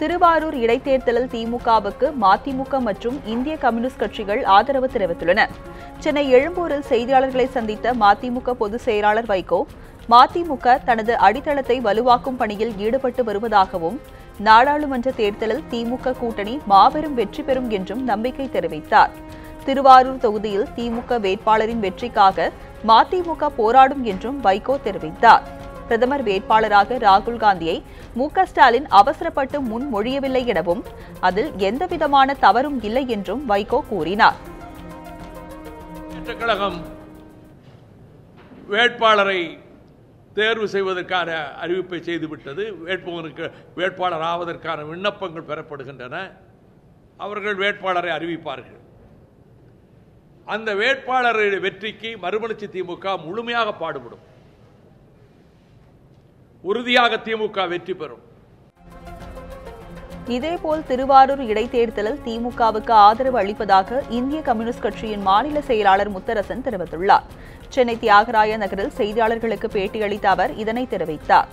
திருவாரூர் இடைத்தேர்தலில் திமுகவுக்கு மதிமுக மற்றும் இந்திய கம்யூனிஸ்ட் கட்சிகள் ஆதரவு தெரிவித்துள்ளன. சென்னை எழும்பூரில் செய்தியாளர்களை சந்தித்த மதிமுக பொதுச் செயலாளர் வைகோ மதிமுக தனது அடித்தளத்தை வலுவாக்கும் பணியில் ஈடுபட்டு வருவதாகவும் நாடாளுமன்ற தேர்தலில் திமுக கூட்டணி மாபெரும் வெற்றி பெறும் என்றும் நம்பிக்கை தெரிவித்தார். திருவாரூர் தொகுதியில் திமுக வேட்பாளரின் வெற்றிக்காக மதிமுக போராடும் என்றும் வைகோ தெரிவித்தார். பிரதமர் வேட்பாளராக ராகுல் காந்தியை மு ஸ்டாலின் அவசரப்பட்டு முன்மொழியவில்லை எனவும் அதில் எந்தவிதமான தவறும் இல்லை என்றும் வைகோ கூறினார். கழகம் வேட்பாளரை தேர்வு செய்வதற்கான அறிவிப்பை செய்துவிட்டது. வேட்புமனுக்கு வேட்பாளர் ஆவதற்கான விண்ணப்பங்கள் பெறப்படுகின்றன. அவர்கள் வேட்பாளரை அறிவிப்பார்கள். அந்த வேட்பாளருடைய வெற்றிக்கு மறுமலர்ச்சி திமுக முழுமையாக பாடுபடும். உறுதியாக திமுக வெற்றி பெறும். இதேபோல் திருவாரூர் இடைத்தேர்தலில் திமுகவுக்கு ஆதரவு அளிப்பதாக இந்திய கம்யூனிஸ்ட் கட்சியின் மாநில செயலாளர் முத்தரசன் தெரிவித்துள்ளார். சென்னை தியாகராய நகரில் செய்தியாளர்களுக்கு பேட்டியளித்த அவர் இதனை தெரிவித்தார்.